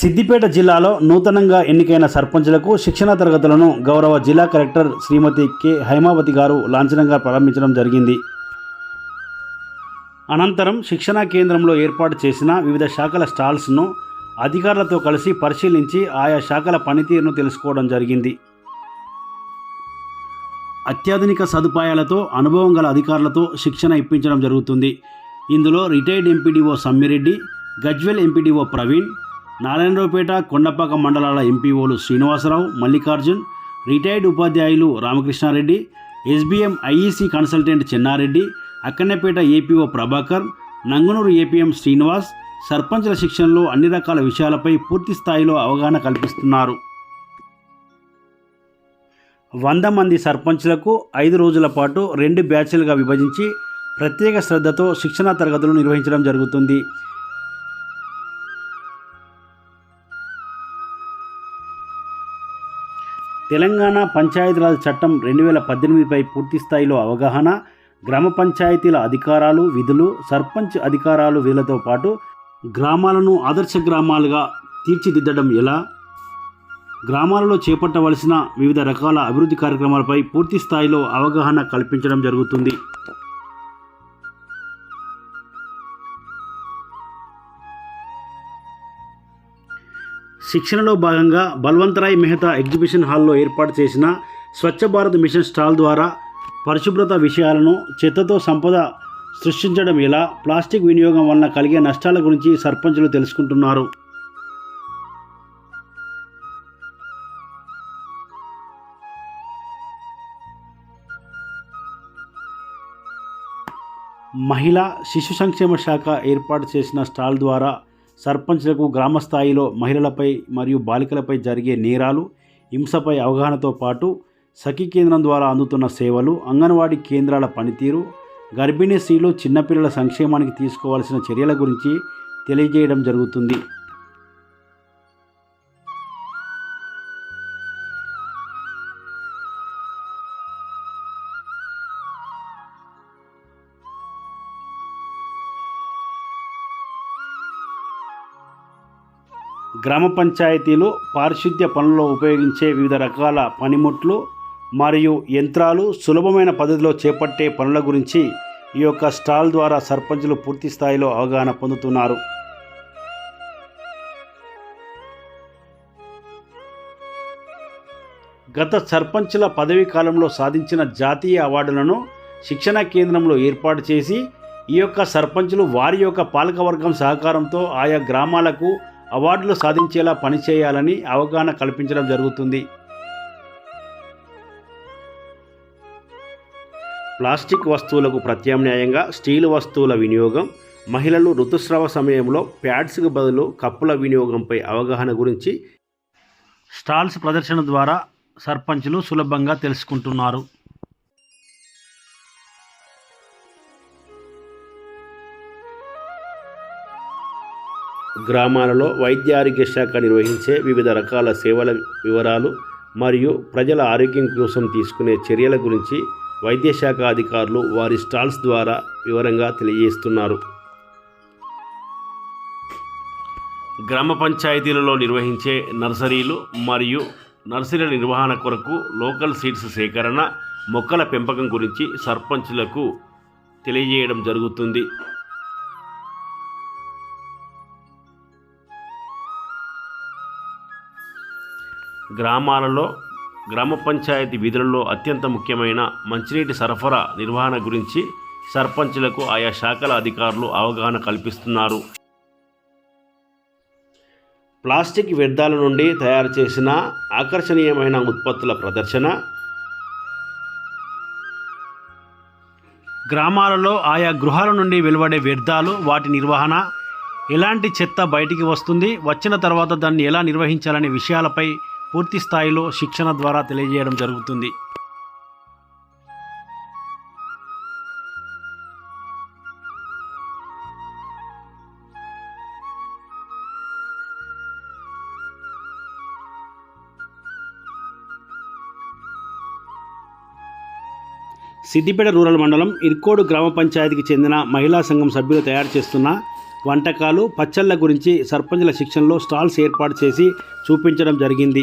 సిద్దిపేట జిల్లాలో నూతనంగా ఎన్నికైన సర్పంచులకు శిక్షణ తరగతులను గౌరవ జిల్లా కలెక్టర్ శ్రీమతి కె హైమావతి గారు లాంఛనంగా ప్రారంభించడం జరిగింది. అనంతరం శిక్షణా కేంద్రంలో ఏర్పాటు చేసిన వివిధ శాఖల స్టాల్స్ను అధికారులతో కలిసి పరిశీలించి ఆయా శాఖల పనితీరును తెలుసుకోవడం జరిగింది. అత్యాధునిక సదుపాయాలతో అనుభవం గల అధికారులతో శిక్షణ ఇప్పించడం జరుగుతుంది. ఇందులో retired MPDO Sammireddy Gajwel MPDO Praveen Narayanraopet Kondapaka మండలాల ఎంపీఓలు శ్రీనివాసరావు మల్లికార్జున్ రిటైర్డ్ ఉపాధ్యాయులు Ramakrishnareddy SBM IEC consultant Chennareddy Akkannapet APO Prabhakar Nangunoor APM Srinivas సర్పంచ్ల శిక్షణలో అన్ని రకాల విషయాలపై పూర్తి స్థాయిలో అవగాహన కల్పిస్తున్నారు. వంద మంది సర్పంచ్లకు ఐదు రోజుల పాటు రెండు బ్యాచ్లుగా విభజించి ప్రత్యేక శ్రద్ధతో శిక్షణా తరగతులు నిర్వహించడం జరుగుతుంది. తెలంగాణ పంచాయతీరాజ్ చట్టం రెండు వేల పద్దెనిమిదిపై పూర్తి స్థాయిలో అవగాహన గ్రామ పంచాయతీల అధికారాలు విధులు సర్పంచ్ అధికారాలు వీళ్ళతో పాటు గ్రామాలను ఆదర్శ గ్రామాలుగా తీర్చిదిద్దడం ఎలా? గ్రామాలలో చేపట్టవలసిన వివిధ రకాల అభివృద్ధి కార్యక్రమాలపై పూర్తి స్థాయిలో అవగాహన కల్పించడం జరుగుతుంది. శిక్షణలో భాగంగా బల్వంతరాయ్ మెహతా ఎగ్జిబిషన్ హాల్లో ఏర్పాటు చేసిన స్వచ్ఛ భారత్ మిషన్ స్టాల్ ద్వారా పరిశుభ్రత విషయాలను చెత్తతో సంపద సృష్టించడం ఎలా ప్లాస్టిక్ వినియోగం వలన కలిగే నష్టాల గురించి సర్పంచులు తెలుసుకుంటున్నారు. మహిళా శిశు సంక్షేమ శాఖ ఏర్పాటు చేసిన స్టాల్ ద్వారా సర్పంచ్లకు గ్రామ స్థాయిలో మహిళలపై మరియు బాలికలపై జరిగే నేరాలు హింసపై అవగాహనతో పాటు సఖీ కేంద్రం ద్వారా అందుతున్న సేవలు అంగన్వాడీ కేంద్రాల పనితీరు గర్భిణీ స్త్రీలు చిన్నపిల్లల సంక్షేమానికి తీసుకోవాల్సిన చర్యల గురించి తెలియజేయడం జరుగుతుంది. గ్రామ పంచాయతీలు పారిశుద్ధ్య పనుల్లో ఉపయోగించే వివిధ రకాల పనిముట్లు మరియు యంత్రాలు సులభమైన పద్ధతిలో చేపట్టే పనుల గురించి ఈ యొక్క స్టాల్ ద్వారా సర్పంచులు పూర్తి స్థాయిలో అవగాహన పొందుతున్నారు. గత సర్పంచుల పదవీ కాలంలో సాధించిన జాతీయ అవార్డులను శిక్షణా కేంద్రంలో ఏర్పాటు చేసి ఈ యొక్క సర్పంచులు వారి యొక్క పాలకవర్గం సహకారంతో ఆయా గ్రామాలకు అవార్డులు సాధించేలా పనిచేయాలని అవగాహన కల్పించడం జరుగుతుంది. ప్లాస్టిక్ వస్తువులకు ప్రత్యామ్నాయంగా స్టీల్ వస్తువుల వినియోగం మహిళలు ఋతుస్రావ సమయంలో ప్యాడ్స్కు బదులు కప్పుల వినియోగంపై అవగాహన గురించి స్టాల్స్ ప్రదర్శన ద్వారా సర్పంచులు సులభంగా తెలుసుకుంటున్నారు. గ్రామాలలో వైద్య ఆరోగ్య శాఖ నిర్వహించే వివిధ రకాల సేవల వివరాలు మరియు ప్రజల ఆరోగ్యం కోసం తీసుకునే చర్యల గురించి వైద్య శాఖ అధికారులు వారి స్టాల్స్ ద్వారా వివరంగా తెలియజేస్తున్నారు. గ్రామ పంచాయతీలలో నిర్వహించే నర్సరీలు మరియు నర్సరీల నిర్వహణ కొరకు లోకల్ సీడ్స్ సేకరణ మొక్కల పెంపకం గురించి సర్పంచులకు తెలియజేయడం జరుగుతుంది. గ్రామాలలో గ్రామ పంచాయతీ విధులలో అత్యంత ముఖ్యమైన మంచినీటి సరఫరా నిర్వహణ గురించి సర్పంచులకు ఆయా శాఖల అధికారులు అవగాహన కల్పిస్తున్నారు. ప్లాస్టిక్ వ్యర్థాల నుండి తయారు చేసిన ఆకర్షణీయమైన ఉత్పత్తుల ప్రదర్శన. గ్రామాలలో ఆయా గృహాల నుండి వెలువడే వ్యర్థాలు వాటి నిర్వహణ. ఎలాంటి చెత్త బయటికి వస్తుంది? వచ్చిన తర్వాత దాన్ని ఎలా నిర్వహించాలనే విషయాలపై పూర్తి స్థాయిలో శిక్షణ ద్వారా తెలియజేయడం జరుగుతుంది. సిద్దిపేట రూరల్ మండలం ఇర్కోడు గ్రామ పంచాయతీకి చెందిన మహిళా సంఘం సభ్యులు తయారు చేస్తున్న వంటకాలు పచ్చళ్ళ గురించి సర్పంచుల శిక్షణలో స్టాల్స్ ఏర్పాటు చేసి చూపించడం జరిగింది.